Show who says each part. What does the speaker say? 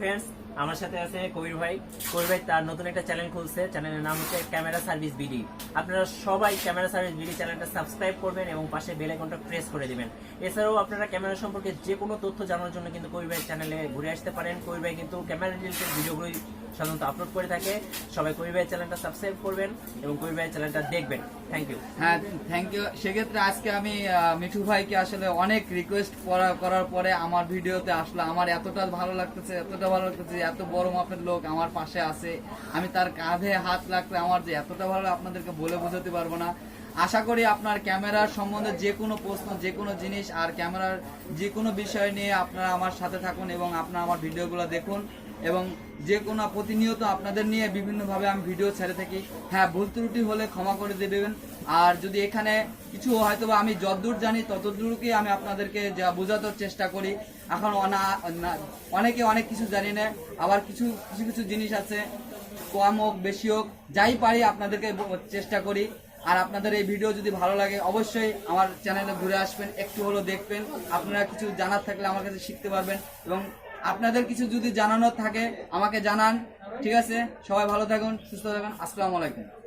Speaker 1: Friends আমার সাথে আছে কবির ভাই। কবির ভাই তার নতুন একটা চ্যানেল খুলছে। চ্যানেলের নাম হচ্ছে ক্যামেরা সার্ভিস বিডি আপনারা সবাই ক্যামেরা সার্ভিস বিডি চ্যানেলটা সাবস্ক্রাইব করবেন এবং পাশে বেল আইকনটা প্রেস করে এছাড়াও আপনারা ক্যামেরা সম্পর্কে যে কোনো তথ্য জানার জন্য কিন্তু কবির ভাই চ্যানেলে ঘুরে আসতে পারেন। কবির ভাই কিন্তু ক্যামেরা রিলেটেড ভিডিওগুলোই সাধারণত আপলোড করে থাকে। সবাই কবির ভাই চ্যানেলটা সাবস্ক্রাইব করবেন এবং কবির ভাই চ্যানেলটা দেখবেন। থ্যাংক ইউ
Speaker 2: হ্যাঁ থ্যাংক ইউ সেক্ষেত্রে আজকে আমি মিঠু ভাইকে আসলে অনেক রিকোয়েস্ট করার পরে আমার ভিডিওতে আসলো। আমার এতটা ভালো লাগতেছে, এতটা ভালো লাগতেছে যে এত বড় মাপের লোক আমার পাশে আছে। আমি তার কাঁধে হাত লাগলে আমার যে এতটা ভালো আপনাদেরকে বলে বোঝাতে পারব না। আশা করি আপনার ক্যামেরার সম্বন্ধে যে কোনো প্রশ্ন, যে কোনো জিনিস আর ক্যামেরার যে কোনো বিষয় নিয়ে আপনারা আমার সাথে থাকুন এবং আপনারা আমার ভিডিওগুলো দেখুন। এবং যে কোনো প্রতিনিয়ত আপনাদের নিয়ে বিভিন্নভাবে আমি ভিডিও ছেড়ে থাকি। হ্যাঁ ভুল ত্রুটি হলে ক্ষমা করে দেবেন। আর যদি এখানে কিছু হয়তো আমি যতদূর জানি, ততদূরকে আমি আপনাদেরকে যা বোঝানোর চেষ্টা করি। এখন অনেকে অনেক কিছু জানি না। আবার কিছু কিছু কিছু জিনিস আছে, কম হোক, বেশি হোক, যাই পারি আপনাদেরকে চেষ্টা করি। আর আপনাদের এই ভিডিও যদি ভালো লাগে, অবশ্যই আমার চ্যানেলে ঘুরে আসবেন, একটু হলো দেখবেন। আপনারা কিছু জানার থাকলে আমার কাছে শিখতে পারবেন। এবং আপনাদের কিছু যদি জানানোর থাকে, আমাকে জানান। ঠিক আছে? সবাই ভালো থাকুন, সুস্থ থাকুন। আসসালামু আলাইকুম।